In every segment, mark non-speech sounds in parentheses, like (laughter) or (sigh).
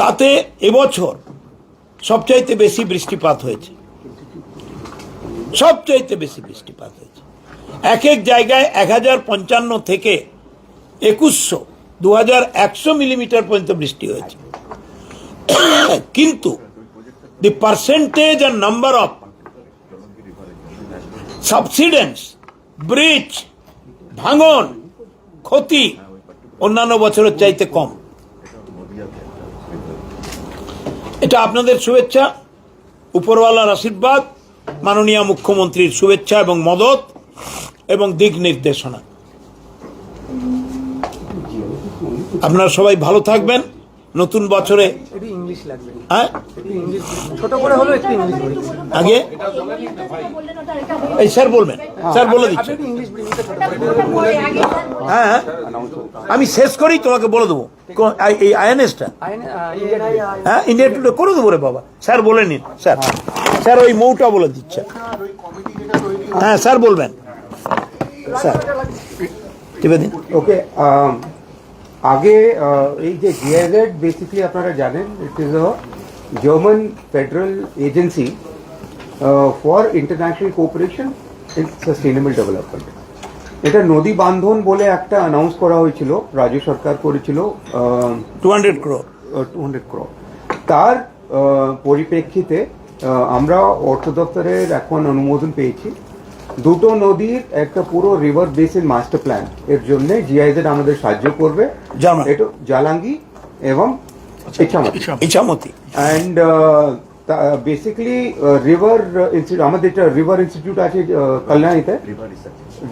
তাতে এবছর সবচাইতে বেশি বৃষ্টিপাত হয়েছে। সবচাইতে বেশি বৃষ্টিপাত হয়েছে। এক এক জায়গায় এক হাজার পঞ্চান্ন থেকে একুশশো দু হাজার একশো মিলিমিটার পর্যন্ত বৃষ্টি হয়েছে। কিন্তু the percentage and number of subsidence bridge ভাঙন, ক্ষতি অন্যান্য বছরের চাইতে কম। এটা আপনাদের শুভেচ্ছা, উপরওয়ালার আশীর্বাদ, মাননীয় মুখ্যমন্ত্রীর শুভেচ্ছা এবং মদত এবং দিক নির্দেশনা। আপনারা সবাই ভালো থাকবেন। নতুন বছরে একটু ইংলিশ লাগবে। হ্যাঁ? আগে? এই স্যার বলবেন। স্যার বলে করে। হ্যাঁ হ্যাঁ। আমি শেষ করেই তোমাকে বলে দেবো। এই- আইএনএসটা। হ্যাঁ ইন্ডিয়া টুডে করে দেবো রে বাবা। স্যার বলে নিন স্যার। স্যার ওই মৌটা বলে দিচ্ছে। হ্যাঁ স্যার বলবেন। স্যার। টিপে দিন। ওকে আগে এই যে জিআইজেড বেসিক্যালি আপনারা জানেন it is a German federal agency for international cooperation in sustainable development এটা নদী বান্ধন বলে একটা অ্যানাউন্স করা হয়েছিল রাজ্য সরকার করেছিল two hundred crore two hundred crore তার পরিপ্রেক্ষিতে আমরা অর্থ দপ্তরের এখন অনুমোদন পেয়েছি। দুটো নদীর একটা পুরো রিভার বেসিন মাস্টার প্ল্যান এর জন্য জিআইজেড আমাদের সাহায্য করবে। এটা জালাঙ্গি এবং Ichhamati Ichhamati and basically river institute আমাদের একটা রিভার ইনস্টিটিউট আছে কল্যাণীতে।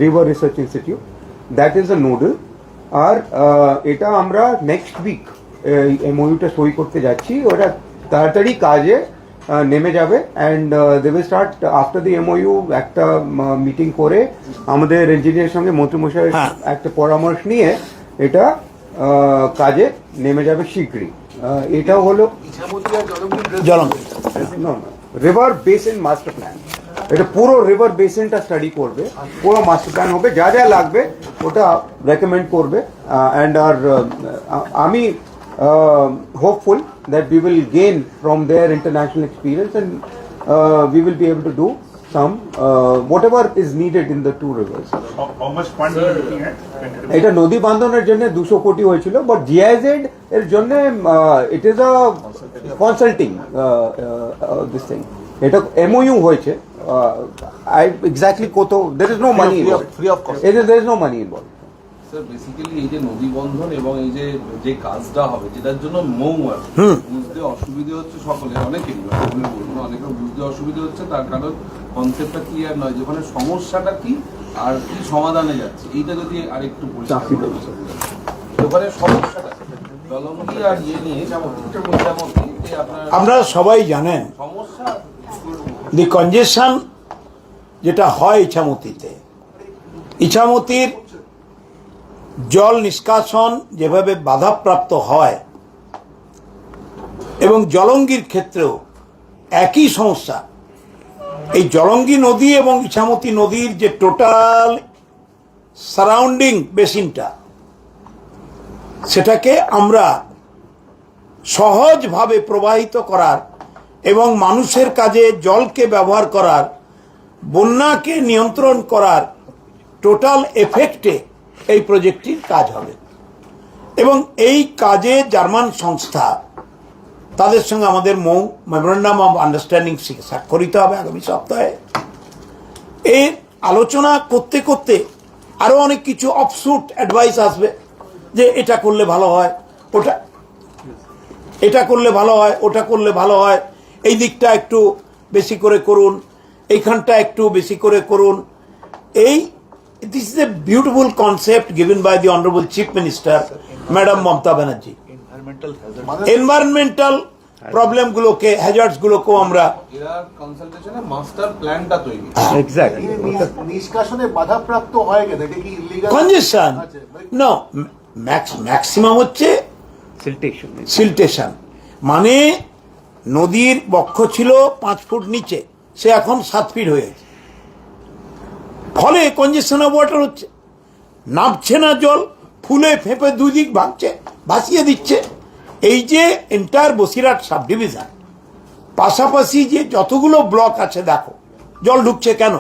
River research institute that is a nodal আর এটা আমরা নেক্সট উইক এমওইউটা সই করতে যাচ্ছি। ওটা তাড়াতাড়ি কাজে নেমে যাবে and they will start after the MoU একটা মিটিং করে আমাদের ইঞ্জিনিয়ারের সঙ্গে মন্ত্রীমশাই হ্যাঁ। একটা পরামর্শ নিয়ে এটা কাজে নেমে যাবে শীঘ্রই। এটা হলো রিভার বেসিন মাস্টার প্ল্যান এটা পুরো রিভার বেসিনটা স্টাডি করবে। পুরো মাস্টার প্ল্যান হবে। যা যা লাগবে ওটা রেকমেন্ড করবে। অ্যান্ড আর আমি hopeful that we will gain from their international experience and we will be able to do some whatever is needed in the to rivers How, how much fund are you looking at? এটা নদী বান্ধনের জন্য দুশো কোটি হয়েছিল but GIZ এর জন্য it is a consulting this thing এটা MoU হয়েছে আই এক্স্যাক্টলি কত there is no money free of cost there is no money involve sir basically এই যে নদী বন্ধন এবং এই যে যে কাজটা হবে যেটার জন্য মৌ আর বুঝতে অসুবিধে হচ্ছে সকলের অনেকেরই বলব অনেকের বুঝতে অসুবিধে হচ্ছে তার কারণ কনসেপ্টটা ক্লিয়ার নয় যে ওখানে সমস্যাটা কি আর কি সমাধানে যাচ্ছে এইটা যদি আরেকটু পরিষ্কার। ওখানে সমস্যাটা জলমুখী আর ইয়ে নিয়ে আপনারা সবাই জানেন সমস্যা দি কনজেশন যেটা হয় ইছামতিতে ইছামতির জল নিষ্কাশন যেভাবে বাধাপ্রাপ্ত হয়, এবং জলঙ্গির ক্ষেত্রেও একই সমস্যা। এই জলঙ্গি নদী এবং ইছামতি নদীর যে টোটাল সারাউন্ডিং বেসিনটা, সেটাকে আমরা সহজভাবে প্রবাহিত করার এবং মানুষের কাজে জলকে ব্যবহার করার, বন্যাকে নিয়ন্ত্রণ করার টোটাল এফেক্টে এই প্রজেক্টটির কাজ হবে। এবং এই কাজে জার্মান সংস্থা তাদের সঙ্গে আমাদের মৌ, মেমোরেন্ডাম অফ আন্ডারস্ট্যান্ডিং স্বাক্ষরিত হবে আগামী সপ্তাহে। এর আলোচনা করতে করতে আরও অনেক কিছু অফসুট অ্যাডভাইস আসবে যে এটা করলে ভালো হয়, ওটা, এটা করলে ভালো হয়, ওটা করলে ভালো হয়, এই দিকটা একটু বেশি করে করুন, এইখানটা একটু বেশি করে করুন। এই this is a beautiful concept given by the honourable chief minister madam Mamata Banerjee environmental প্রবলেমগুলোকে হ্যাজার্ডসগুলোকেও আমরা কনসালটেশনে মাস্টার প্ল্যানটা তৈরি। এক্স্যাক্টলি নিষ্কাশনে বাধাপ্রাপ্ত হয় কেন? এটা কি ইলিগাল কনজেশন নো ম্যাক্সিমাম হচ্ছে সিলটেশন সিলটেশন মানে নদীর বক্ষ ছিল পাঁচ ফুট নিচে সে এখন সাত ফিট হয়ে গেছে। ফলে কনজেশন অফ ওয়াটার হচ্ছে। নামছে না জল ফুলে ফেঁপে দুই দিক ভাঙছে ভাসিয়ে দিচ্ছে। এই যে এন্টায়ার বসিরহাট সাব ডিভিশন পাশাপাশি যে যতগুলো ব্লক আছে দেখো জল ঢুকছে কেন?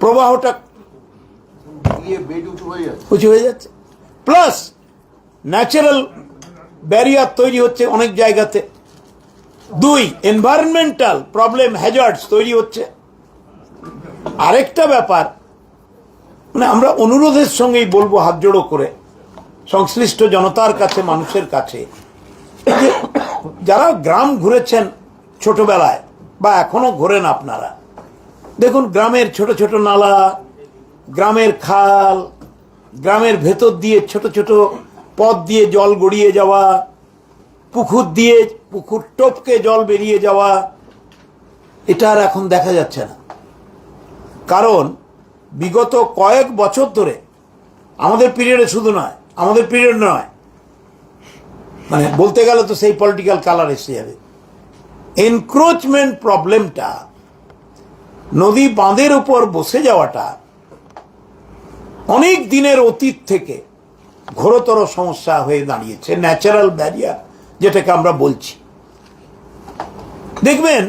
প্রবাহটা উঁচু হয়ে যাচ্ছে। প্লাস ন্যাচারাল ব্যারিয়ার তৈরি হচ্ছে অনেক জায়গাতে। দুই এনভায়রনমেন্টাল প্রবলেম হ্যাজার্ডস তৈরি হচ্ছে। আরেকটা ব্যাপার মানে আমরা অনুরোধের সঙ্গেই বলব হাত জোড়ো করে, সংশ্লিষ্ট জনতার কাছে, মানুষের কাছে যারা গ্রাম ঘুরেছেন ছোটবেলায় বা এখনও ঘোরেন আপনারা, দেখুন গ্রামের ছোট ছোট নালা, গ্রামের খাল, গ্রামের ভেতর দিয়ে ছোট ছোট পথ দিয়ে জল গড়িয়ে যাওয়া, পুকুর দিয়ে পুকুর টপকে জল বেরিয়ে যাওয়া, এটা আর এখন দেখা যাচ্ছে না। কারণ বিগত কয়েক বছর ধরে আমাদের পিরিয়ডে শুধু নয়, আমাদের পিরিয়ড নয়। মানে বলতে গেলে তো সেই পলিটিক্যাল কালার এসে যাবে। এনক্রোচমেন্ট প্রবলেমটা নদী বাঁধের উপর বসে যাওয়াটা অনেক দিনের অতীত থেকে ঘোরতর সমস্যা হয়ে দাঁড়িয়েছে ন্যাচারাল ব্যারিয়ার যেটাকে আমরা বলছি। দেখবেন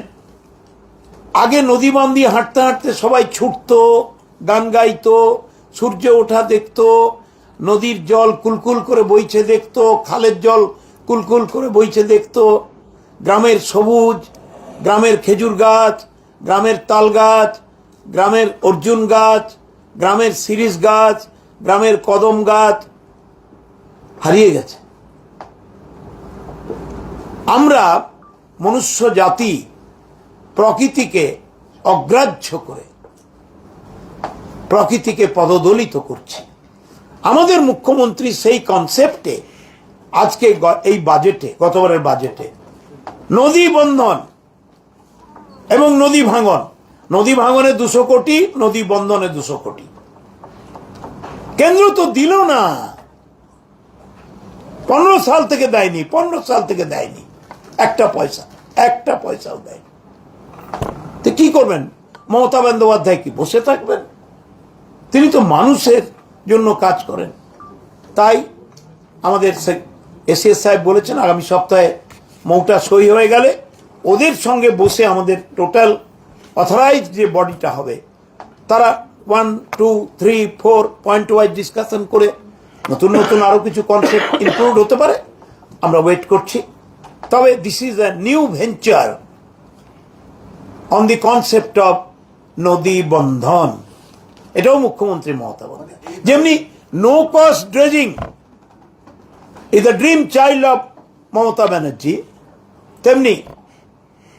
আগে নদী বাঁধ দিয়ে হাঁটতে হাঁটতে সবাই ছুটতো, গান গাইতো, সূর্য ওঠা দেখতো, নদীর জল কুলকুল করে বইছে দেখতো, খালের জল কুলকুল করে বইছে দেখতো, গ্রামের সবুজ, গ্রামের খেজুর গাছ, গ্রামের তাল গাছ, গ্রামের অর্জুন গাছ, গ্রামের শিরিষ গাছ, গ্রামের কদম গাছ, হারিয়ে গেছে। আমরা মনুষ্য জাতি প্রকৃতিকে অগ্রাহ্য করে, প্রকৃতিকে পদদলিত করছি। আমাদের মুখ্যমন্ত্রী সেই কনসেপ্টে আজকে এই বাজেটে গতবারের বাজেটে নদী বন্ধন এবং নদী ভাঙন। নদী ভাঙনে দুশো কোটি, নদী বন্ধনে দুশো কোটি। কেন্দ্র তো দিল না। পনেরো সাল থেকে দেয়নি, পনেরো সাল থেকে দেয়নি। একটা পয়সা, একটা পয়সাও দেয়নি। তো কি করবেন? মমতা বন্দ্যোপাধ্যায় কি বসে থাকবেন? তিনি তো মানুষের জন্য কাজ করেন। তাই আমাদের এসিএস সাহেব বলেছেন, আগামী সপ্তাহে মৌটা সই হয়ে গেলে ওদের সঙ্গে বসে আমাদের টোটাল অথরাইজ যে বডিটা হবে, তারা one two three four point wise discussion করে নতুন নতুন আরও কিছু কনসেপ্ট ইনক্লুড হতে পারে। আমরা ওয়েট করছি। তবে this is a new venture on the concept of Nadi Bandhan এটাও মুখ্যমন্ত্রী মমতা বন্দ্যোপাধ্যায়। যেমনি no cost dredging is the dream child of Mamata Banerjee তেমনি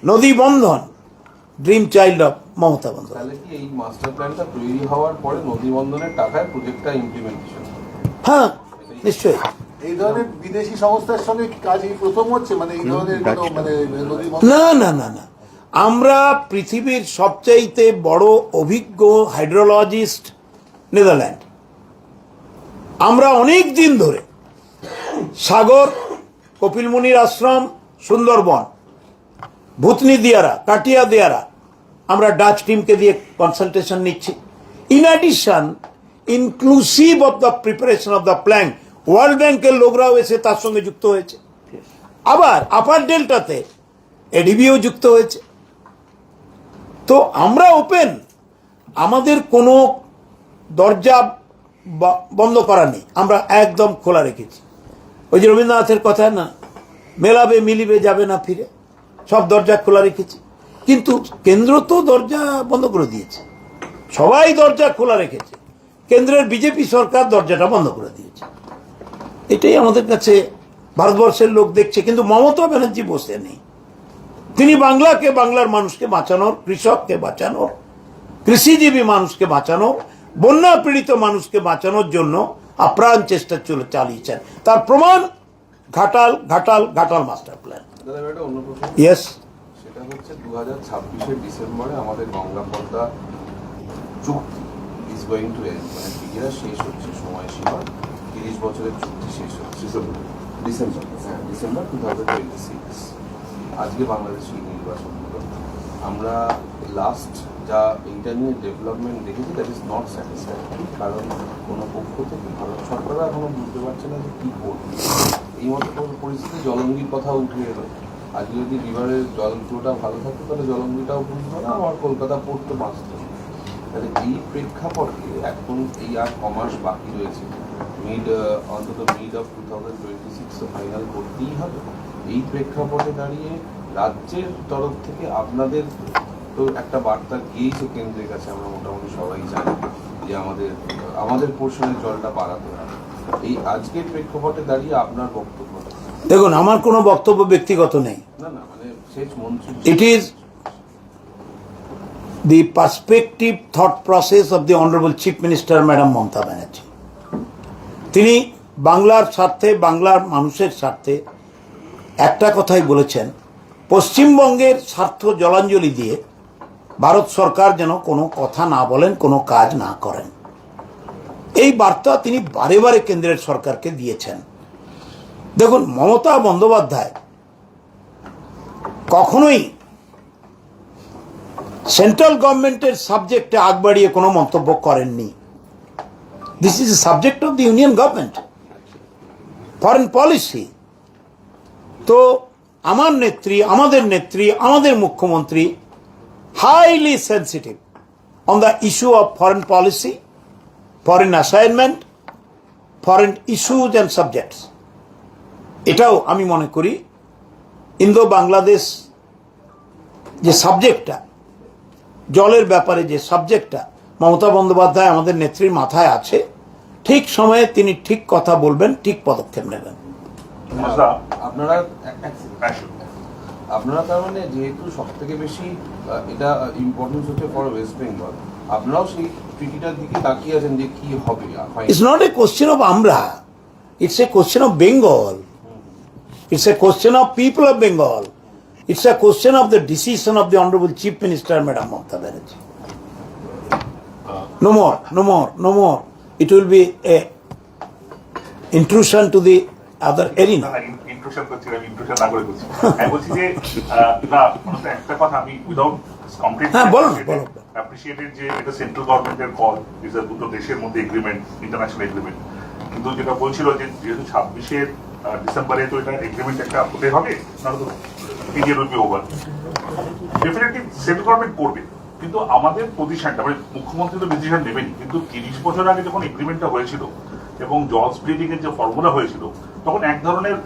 Nadi Bandhan dream child of Mamata এই মাস্টার প্ল্যানটা তৈরি হওয়ার পরে নদী বন্ধনের টাকায় প্রজেক্টটা ইমপ্লিমেন্টেশন হ্যাঁ নিশ্চয়ই। এই ধরনের বিদেশি সংস্থার সঙ্গে কাজ এই প্রথম হচ্ছে? মানে এই ধরনের মানে নদী না না না না। আমরা পৃথিবীর সবচাইতে বড় অভিজ্ঞ হাইড্রোলজিস্ট নেদারল্যান্ড। আমরা অনেক দিন ধরে সাগর কপিলমুনির আশ্রম, সুন্দরবন, ভূতনি দিয়ারা, কাটিয়া দিয়ারা, আমরা ডাচ টিমকে দিয়ে কনসালটেশন নিচ্ছি। In addition inclusive of the preparation of the plan world ব্যাংকের লোকরাও এসে তার সঙ্গে যুক্ত হয়েছে। আবার আপার ডেল্টাতে এডিবিও যুক্ত হয়েছে। তো আমরা ওপেন আমাদের কোনো দরজা বন্ধ করা নেই। আমরা একদম খোলা রেখেছি। ওই যে রবীন্দ্রনাথের কথা না, মেলাবে মিলিবে যাবে না ফিরে। সব দরজা খোলা রেখেছি। কিন্তু কেন্দ্র তো দরজা বন্ধ করে দিয়েছে। সবাই দরজা খোলা রেখেছে। কেন্দ্রের বিজেপি সরকার দরজাটা বন্ধ করে দিয়েছে। এটাই আমাদের কাছে ভারতবর্ষের লোক দেখছে। কিন্তু মমতা ব্যানার্জি বসে নেই। তিনি বাংলাকে বাংলার মানুষকে বাঁচানোর কৃষককে বাঁচানোর কৃষিজীবী মানুষকে বাঁচানোর বন্যা পীড়িত মানুষকে বাঁচানোর জন্য আপ্রাণ চেষ্টা চলে চালিয়েছেন। তার প্রমাণ Ghatal Ghatal Ghatal master plan. Yes সেটা হচ্ছে দু হাজার ছাব্বিশের ডিসেম্বরে আমাদের গঙ্গা পদ্মা চুক্তি ইজ গোয়িং টু এন্ড মানে বিঘেরা শেষ হচ্ছে সময়সীমা। তিরিশ বছরের চুক্তি শেষ হচ্ছে। ডিসেম্বর। হ্যাঁ December two thousand twenty six আজকে বাংলাদেশি নির্বাচন হলো আমরা লাস্ট যা নিয়ে ডেভেলপমেন্ট দেখেছি দ্যাট ইজ নট স্যাটিসফ্যাক্টরি কারণ কোনো পক্ষ থেকে ভারত সরকারও এখনও বুঝতে পারছে না যে কী করবে। এই মতো পরিস্থিতি জলঙ্গির কথা উঠে এলো। আজকে যদি রিভারের জল ফ্লোটা ভালো থাকতো, তাহলে জলঙ্গিটাও বুঝতো না আমার কলকাতা পড়তো বাঁচতো তাহলে এই প্রেক্ষাপটে এখন এই আর কমার্স বাকি রয়েছে। মিড অন্তত mid of two thousand twenty six final করতেই হবে। এই প্রেক্ষাপটে দাঁড়িয়ে রাজ্যের তরফ থেকে আপনাদের তো একটা বার্তা গিয়েছে কেন্দ্রের কাছে আমরা মোটামুটি সবাই জানি যে আমাদের আমাদের পোর্শনের জলটা বাড়াতে হবে। এই আজকের প্রেক্ষাপটে দাঁড়িয়ে আপনার বক্তব্য দেখুন আমার কোনো বক্তব্য ব্যক্তিগত নেই। ইট ইজ মানে the perspective thought process of the Honorable Chief Minister, Madam Mamata Banerjee. তিনি বাংলার স্বার্থে বাংলার মানুষের স্বার্থে একটা কথাই বলেছেন, পশ্চিমবঙ্গের স্বার্থ জলাঞ্জলি দিয়ে ভারত সরকার যেন কোনো কথা না বলেন, কোনো কাজ না করেন। এই বার্তা তিনি বারে বারে কেন্দ্রের সরকারকে দিয়েছেন। দেখুন, মমতা বন্দ্যোপাধ্যায় কখনোই সেন্ট্রাল গভর্নমেন্টের সাবজেক্টে আগ বাড়িয়ে কোনো মন্তব্য করেননি। This is subject of the union government foreign policy তো আমার নেত্রী, আমাদের নেত্রী, আমাদের মুখ্যমন্ত্রী highly sensitive on the issue of foreign policy foreign assignment foreign issues and subjects এটাও আমি মনে করি ইন্দো বাংলাদেশ যে সাবজেক্টটা জলের ব্যাপারে যে সাবজেক্টটা মমতা বন্দ্যোপাধ্যায় আমাদের নেত্রীর মাথায় আছে, ঠিক সময়ে তিনি ঠিক কথা বলবেন, ঠিক পদক্ষেপ নেবেন। আপনারা আপনারা তার মানে যেহেতু সব থেকে বেশি এটা ইম্পর্টেন্স হচ্ছে ফর ওয়েস্ট বেঙ্গল আপনারাও সেই ট্রিটিটার দিকে তাকিয়ে আছেন যে কি হবে It's not a question of Amra. It's a question of Bengal. It's a question of people of Bengal. It's a question of the decision of the Honorable Chief Minister, Madam Mamata Banerjee. No more, no more, no more. It will be a intrusion to the না arena. না ইন্ট্রোশন করছি আমি ইন্ট্রোশন না করে করছি আমি বলছি যে না একটা কথা আমি উইদাউট কমপ্লিট হ্যাঁ, বলুন, বলুন। অ্যাপ্রিসিয়েটেড যে এটা সেন্ট্রাল গভর্নমেন্টের কল ইজ দুটো দেশের মধ্যে এগ্রিমেন্ট ইন্টারন্যাশনাল এগ্রিমেন্ট কিন্তু যেটা বলছিল যে যেহেতু ছাব্বিশের ডিসেম্বরে তো এটা এগ্রিমেন্ট একটা হতে হবে তো period will be over definitely central government করবে কিন্তু আমাদের পজিশনটা মানে মুখ্যমন্ত্রী তো ডিসিশন নেবেনি কিন্তু তিরিশ বছর আগে যখন এগ্রিমেন্টটা হয়েছিল এবং জল স্প্লিটিং এর যে ফর্মুলা হয়েছিল তখন এক ধরনের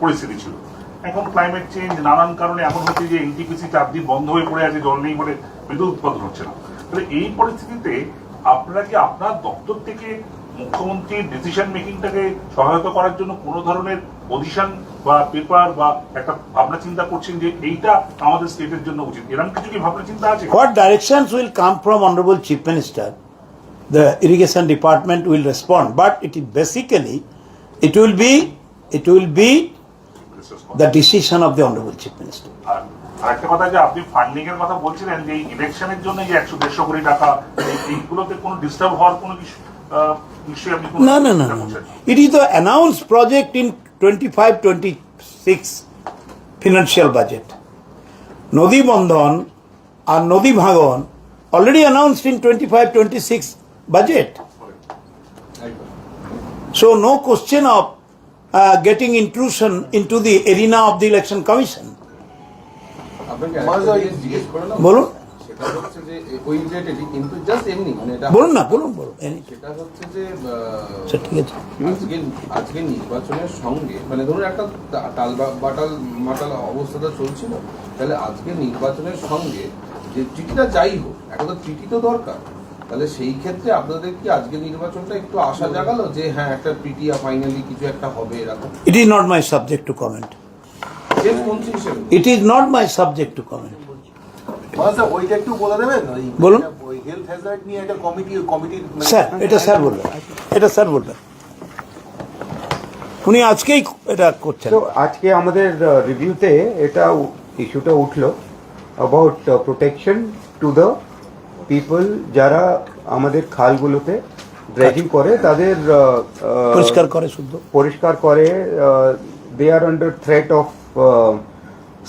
পরিস্থিতি ছিল। এখন ক্লাইমেট চেঞ্জ নানান কারণে এখন হচ্ছে যে এনটিপিসি চার দিন বন্ধ হয়ে পড়ে আছে জল নেই বলে বিদ্যুৎ উৎপাদন হচ্ছে না। তাহলে এই পরিস্থিতিতে আপনারা কি আপনার দপ্তর থেকে মুখ্যমন্ত্রীর ডিসিশন মেকিংটাকে সহায়তা করার জন্য কোনো ধরনের পজিশন বা পেপার বা একটা ভাবনা চিন্তা করছেন যে এইটা আমাদের স্টেটের জন্য উচিত? এরকম কিছু কি ভাবনা চিন্তা আছে? What directions will come from Honorable chief minister the irrigation department will respond but it is basically, it will be, it will be the decision of the Honorable Chief Minister. আরেকটা কথা যে আপনি ফান্ডিং এর কথা বলছিলেন যে ইলেকশনের জন্য যে একশো দেড়শো কোটি টাকা এইগুলোতে কোনো ডিস্টার্ব হওয়ার কোনো কিছু No, no, no, no. It is the announced project in 25 26 financial budget. Nodi Bandhan and Nodi Bhagan already announced in 25 26 budget. So, no question of uh, getting intrusion into the arena of the election commission. বলুন। বলুন না বলুন বলুন সেটা হচ্ছে যে ঠিক আছে আজকে নির্বাচনের সঙ্গে মানে ধরুন একটা বাটাল অবস্থাটা তাহলে আজকে নির্বাচনের সঙ্গে যে চিঠিটা যাই হোক একটা তো চিঠি তো দরকার তাহলে সেই ক্ষেত্রে আপনাদের কি আজকে নির্বাচনটা একটু আশা জাগালো যে হ্যাঁ একটা পিটিয়া ফাইনালি কিছু একটা হবে এরকম? It is not my subject to comment It is not my subject to comment. ওইটা একটু বলে দেবেন? ওই বলুন। ওই হেলথ হ্যাজার্ড নিয়ে একটা কমিটি কমিটির স্যার এটা স্যার বলবেন। এটা স্যার বলবেন। উনি আজকেই এটা করছেন। তো আজকে আমাদের রিভিউতে এটা ইস্যুটা উঠল about protection to the people যারা আমাদের খালগুলোতে ড্রেজিং করে তাদের পরিষ্কার করে শুদ্ধ। পরিষ্কার করে they are under threat of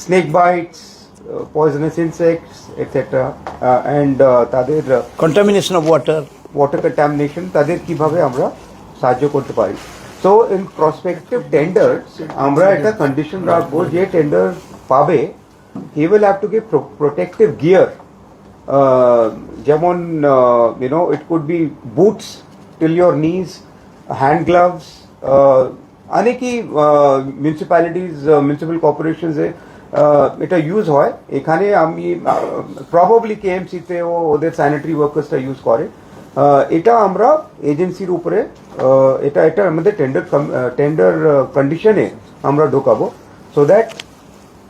snake bites poisonous insects etcetera and তাদের contamination of water water contamination তাদের কীভাবে আমরা সাহায্য করতে পারি? সো ইন প্রসপেক্টিভ টেন্ডার আমরা একটা কন্ডিশন রাখব যে টেন্ডার পাবে he will have to give protective gear যেমন you know it could be boots till your নিজ হ্যান্ড গ্লাভস অনেকই মিউনিসিপ্যালিটিজ মিউনিসিপ্যাল কর্পোরেশনসে এটা ইউজ হয় এখানে আমি প্রবাবলি কেএমসিতে ও ওদের স্যানিটারি ওয়ার্কার্সটা ইউজ করে এটা আমরা এজেন্সির উপরে এটা এটা আমাদের টেন্ডার টেন্ডার কন্ডিশনে আমরা ঢোকাবো so that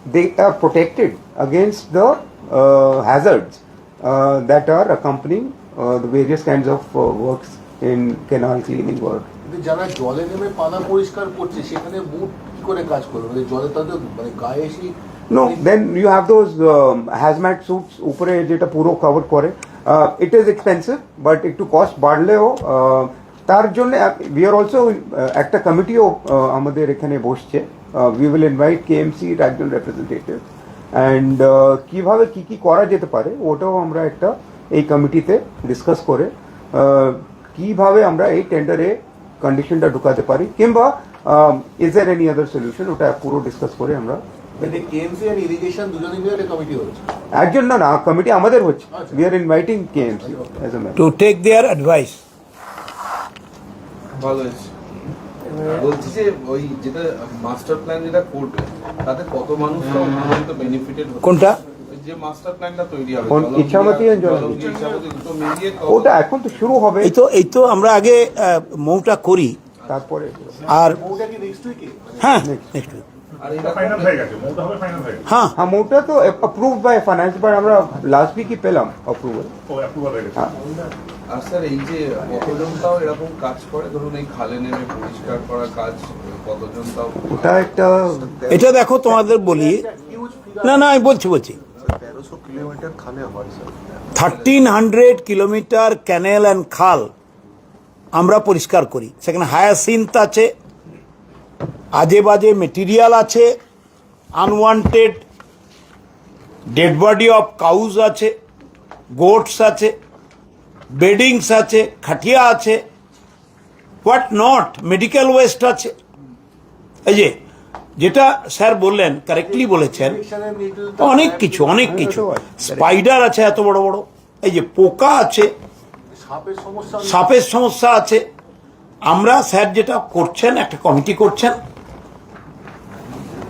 they are protected against the uh, hazards uh, that are accompanying uh, the various kinds of uh, works in canal cleaning work. কিন্তু যারা জলে নেমে পানা পরিষ্কার করছে সেখানে বুট কি করে কাজ করবে মানে জলে তাদের মানে গায়ে এসে No, then you have those um, hazmat suits উপরে যেটা পুরো কভার করে ইট ইজ এক্সপেন্সিভ বাট একটু কস্ট বাড়লেও uh, তার জন্য উই আর অলসো একটা কমিটিও আমাদের এখানে বসছে উই উইল ইনভাইট কেএমসির একজন রিপ্রেজেন্টেটিভ অ্যান্ড কীভাবে কি কি করা যেতে পারে ওটাও আমরা একটা এই কমিটিতে ডিসকাস করে কীভাবে আমরা এই টেন্ডারে কন্ডিশনটা ঢুকাতে পারি কিংবা is there any other solution ওটা পুরো ডিসকাস করে আমরা একজন না না কমিটি আমাদের হচ্ছে। We are inviting KMC to take their advice ভালো হয়েছে। বলছি যে ওই যেটা মাস্টার প্ল্যান যেটা করবে তাতে কত মানুষ বেনিফিটেড কোনটা? যে মাস্টার প্ল্যানটা তৈরি হবে কোন আর- and জলঙ্গি? জলঙ্গি, ইচ্ছামতি দুটো মিলিয়ে কত- ওটা এখন তো শুরু হবে। এই তো এই তো আমরা আগে আহ, মৌটা করি। তারপরে আর হ্যাঁ নেক্সট উইক আর এটা এরকম ফাইনাল হয়ে গেছে মৌটা হবে ফাইনাল হয়ে মোটা তো অ্যাপ্রুভ বাই ফাইন্যান্স বাট আমরা লাস্ট উইকই পেলাম অ্যাপ্রুভাল হয়ে গেছে। আর স্যার এই যে কতজন তাও এরকম কাজ করে? ধরুন এই খালে নেমে পরিষ্কার করা কাজ কতজন তাও ওটা একটা এটা দেখো তোমাদের বলি না না আমি বলছি বলছি। হয় thirteen hundred kilometre canal and খাল আমরা পরিষ্কার করি। সেখানে হায়াসিন্থ আছে আজে বাজে মেটেরিয়াল আছে unwanted dead body of cows আছে গোটস আছে বেডিংস আছে খাটিয়া আছে হোয়াট নট মেডিকেল ওয়েস্ট আছে। এই যে, যেটা স্যার বললেন কারেক্টলি বলেছেন, অনেক কিছু অনেক কিছু। স্পাইডার আছে এত বড় বড়। এই যে, পোকা আছে, সাপের সমস্যা আছে। আমরা স্যার যেটা করছেন, একটা কমিটি করছেন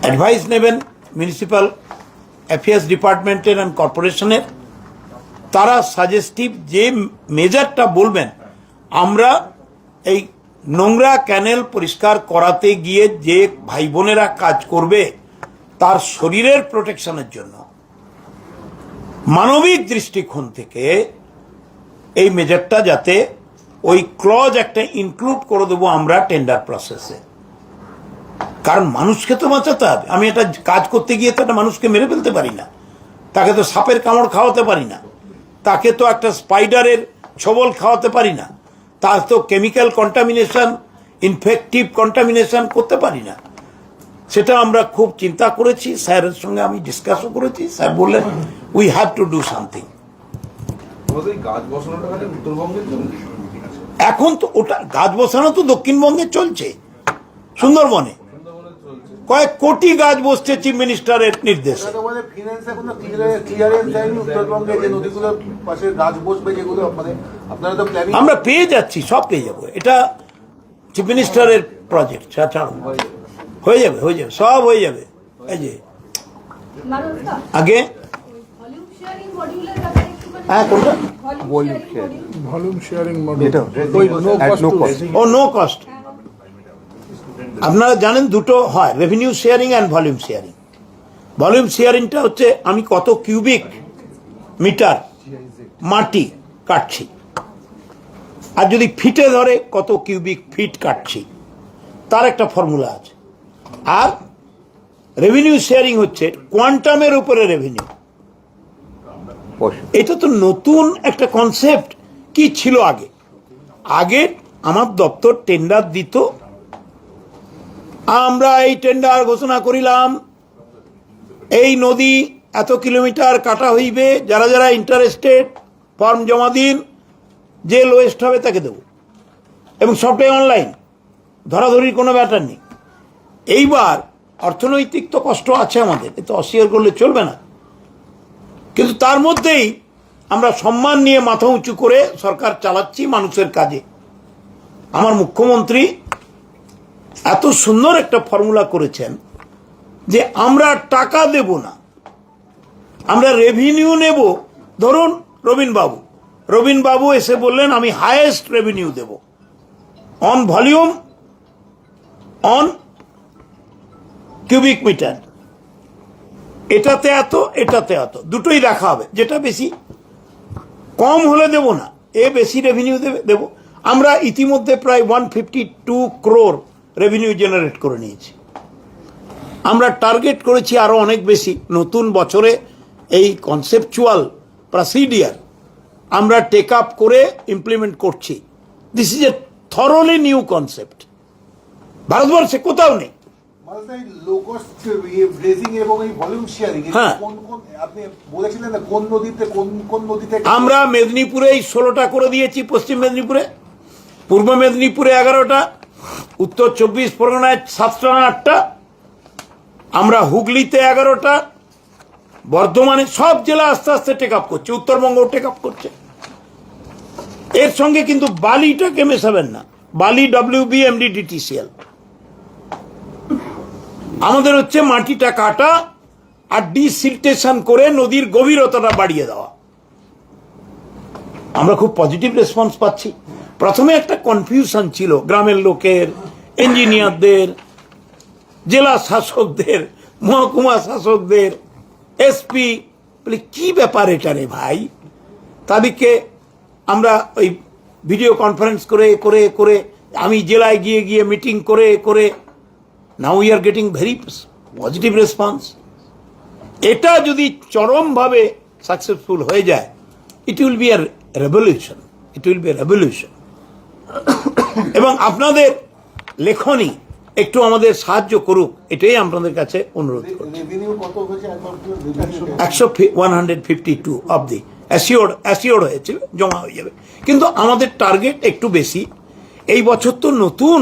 অ্যাডভাইস নেবেন মিউনিসিপ্যাল অ্যাফেয়ার্স ডিপার্টমেন্টের অ্যান্ড কর্পোরেশনের। তারা সাজেস্টিভ যে মেজারটা বলবেন, আমরা এই নোংরা ক্যানেল পরিষ্কার করাতে গিয়ে যে ভাই বোনেরা কাজ করবে, তার শরীরের প্রোটেকশনের জন্য। মানবিক দৃষ্টিকোণ থেকে এই মেজারটা যাতে ওই ক্লজ একটা ইনক্লুড করে দেবো আমরা টেন্ডার প্রসেসে। কারণ মানুষকে তো বাঁচাতে হবে। আমি এটা কাজ করতে গিয়ে তো একটা মানুষকে মেরে ফেলতে পারি না। তাকে তো সাপের কামড় খাওয়াতে পারি না। তাকে তো একটা স্পাইডারের ছবল খাওয়াতে পারি না। তার তো কেমিক্যাল কন্টামিনেশন ইনফেক্টিভ কন্টামিনেশন করতে পারি না। সেটা আমরা খুব চিন্তা করেছি। স্যারের সঙ্গে আমি ডিসকাসও করেছি। স্যার বললেন we have to do something এখন তো ওটা গাছ বসানো তো দক্ষিণবঙ্গে চলছে। সুন্দরবনে। কয়েক কোটি গাছ বসছে চিফ মিনিস্টারের নির্দেশে। আমরা পেয়ে যাচ্ছি সব পেয়ে যাব। এটা চিফ মিনিস্টারের প্রজেক্ট ছাড়ো হয়ে যাবে। হয়ে যাবে সব হয়ে যাবে। এই যে। আগে? হ্যাঁ, কোনটা? ভলিউম শেয়ারিং মডেল এটা. ও নো কস্ট আপনারা জানেন দুটো হয় revenue sharing and volume sharing volume শেয়ারিংটা হচ্ছে আমি কত কিউবিক মিটার মাটি কাটছি। আর যদি ফিটে ধরে কত কিউবিক ফিট কাটছি। তার একটা ফর্মুলা আছে। আর রেভিনিউ শেয়ারিং হচ্ছে কোয়ান্টামের উপরে রেভিনিউ এটা তো নতুন একটা কনসেপ্ট কি ছিল আগে? আগে আমার দপ্তর টেন্ডার দিত আমরা এই টেন্ডার ঘোষণা করিলাম, এই নদী এত কিলোমিটার কাটা হইবে, যারা যারা ইন্টারেস্টেড ফর্ম জমা দিন, যে লোয়েস্ট হবে তাকে দেব। এবং সবটাই অনলাইন ধরাধরির কোনো ব্যাটার নেই। এইবার অর্থনৈতিক তো কষ্ট আছে আমাদের, এ তো অস্বীকার করলে চলবে না। কিন্তু তার মধ্যেই আমরা সম্মান নিয়ে মাথা উঁচু করে সরকার চালাচ্ছি মানুষের কাজে। আমার মুখ্যমন্ত্রী এত সুন্দর একটা ফর্মুলা করেছেন যে আমরা টাকা দেব না। আমরা রেভিনিউ নেব। ধরুন রবীন বাবু। রবীন বাবু এসে বললেন, আমি highest revenue Dev. On volume on cubic metre এটাতে এত এটাতে এত। দুটোই দেখা হবে। যেটা বেশি কম হলে দেব না। এ বেশি রেভিনিউ দেবে, দেব। আমরা ইতিমধ্যে প্রায় one fifty two crore revenue generate করে নিয়েছি। আমরা টার্গেট করেছি আরও অনেক বেশি। নতুন বছরে এই কনসেপচুয়াল প্রসিডিয়ার আমরা টেক আপ করে ইমপ্লিমেন্ট করছি। This is a thoroughly new concept ভারতবর্ষে কোথাও নেই। ব্রেজিং এবং এই ভলিউম। কোন কোন আপনি বলেছিলেন কোন নদীতে কোন কোন নদীতে আমরা মেদিনীপুরে এই ষোলোটা করে দিয়েছি পশ্চিম মেদিনীপুরে। পূর্ব মেদিনীপুরে এগারোটা উত্তর চব্বিশ পরগনায় সাতটা না আটটা, আমরা হুগলিতে এগারোটা, বর্ধমানে সব জেলা আস্তে আস্তে টেক আপ করছে উত্তরবঙ্গ টেক আপ করছে। এর সঙ্গে কিন্তু বালিটাকে মেশাবেন না, বালি ডব্লিউ বি ডিটিসিএল আমাদের হচ্ছে মাটিটা কাটা আর ডিসিল্টেশন করে নদীর গভীরতাটা বাড়িয়ে দেওয়া। আমরা খুব পজিটিভ রেসপন্স পাচ্ছি। প্রথমে একটা কনফিউশন ছিল গ্রামের লোকের ইঞ্জিনিয়ারদের জেলা শাসকদের, মহকুমা শাসকদের এসপি বলে, কি ব্যাপার এটা রে ভাই? তাদেরকে আমরা ওই ভিডিও কনফারেন্স করে করে করে, আমি জেলায় গিয়ে গিয়ে মিটিং করে করে now we are getting very positive response এটা যদি চরমভাবে সাকসেসফুল হয়ে যায় it will be a revolution it will be revolution এবং আপনাদের লেখনী একটু আমাদের সাহায্য করুক এটাই আপনাদের কাছে অনুরোধ করি রেভিনিউ কত হয়েছে একবার একটু একশো one hundred fifty two of the assure assure হয়েছে জমা হয়ে যাবে। কিন্তু আমাদের টার্গেট একটু বেশি। এই বছর তো নতুন।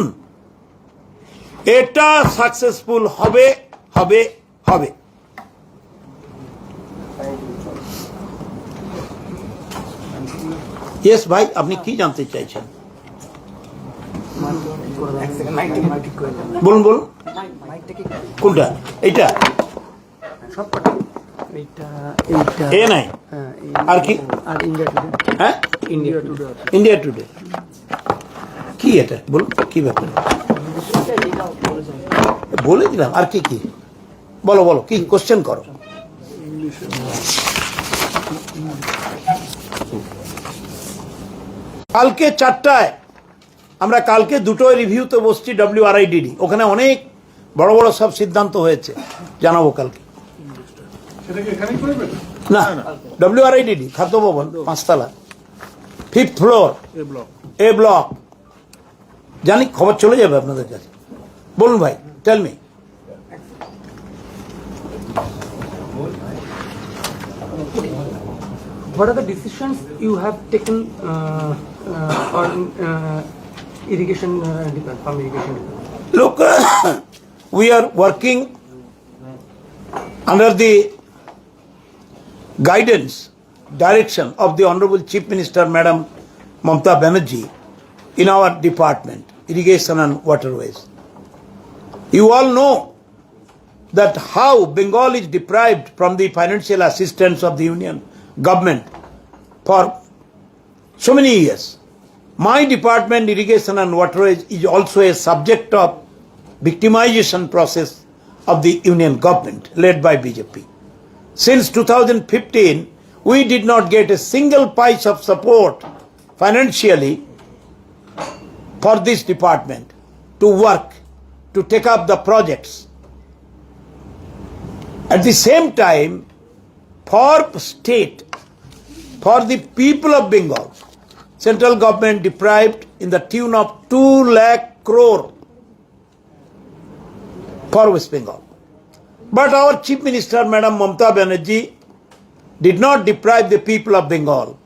এটা সাকসেসফুল হবে হবে হবে। ইয়েস ভাই আপনি কি জানতে চাইছেন? বলুন বলুন। কোনটা? এইটা? সবকটা। এইটা এইটা। এ নাই? হ্যাঁ আর কি? আর ইন্ডিয়া টুডে হ্যাঁ? ইন্ডিয়া টুডে ইন্ডিয়া টুডে কি এটা? বলুন কি ব্যাপার? বলে দিলাম আর কি কি? বলো বলো কি কোশ্চেন করো। কালকে চারটায় আমরা কালকে দুটো রিভিউতে বসছি ডব্লিউ আর ওখানে অনেক বড় বড় সব সিদ্ধান্ত হয়েছে জানাব কালকে। না ডব্লিউ আর খাদ্য ভবন পাঁচতলা ফিফথ ফ্লোর এ ব্লক জানি খবর চলে যাবে আপনাদের কাছে। বলুন ভাই tell me What are the decisions you have taken uh, uh, on uh, irrigation uh, irrigation? Look, (coughs) we are working under the guidance, direction of the Honorable Chief Minister, Madam Mamta Banerjee, in our department, Irrigation and Waterways. You all know that how Bengal is deprived from the financial assistance of the Union government for so many years. My department, Irrigation and Waterways, is also a subject of victimization process of the Union government led by BJP. Since 2015, we did not get a single pice of support financially for this department to work, to take up the projects. At the same time, for state, for the people of Bengal, central government deprived in the tune of 2 lakh crore for West Bengal. But our Chief Minister, Madam Mamta Banerjee, did not deprive the people of Bengal.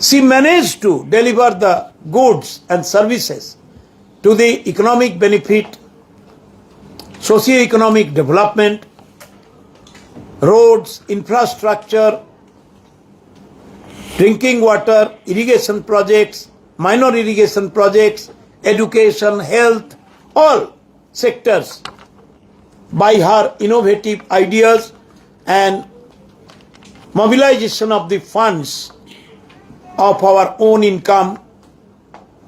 She managed to deliver the goods and services to the economic benefit, socio-economic development, roads, infrastructure, drinking water, irrigation projects, minor irrigation projects, education, health, all sectors by her innovative ideas and mobilization of the funds of our own income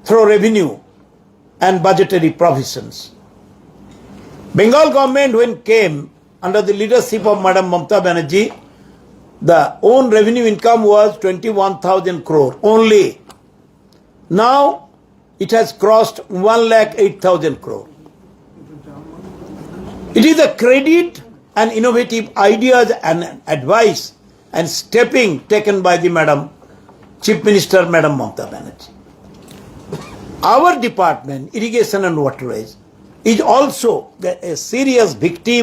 through revenue and budgetary provisions. Bengal government when came under the leadership of Madam Mamta Banerjee, the own revenue income was 21,000 crore only. Now it has crossed 1 lakh 8,000 crore. It is a credit and innovative ideas and advice and stepping taken by the Madam Chief Minister Madam Mamta Banerjee. Our department, irrigation and waterways, is also a serious victim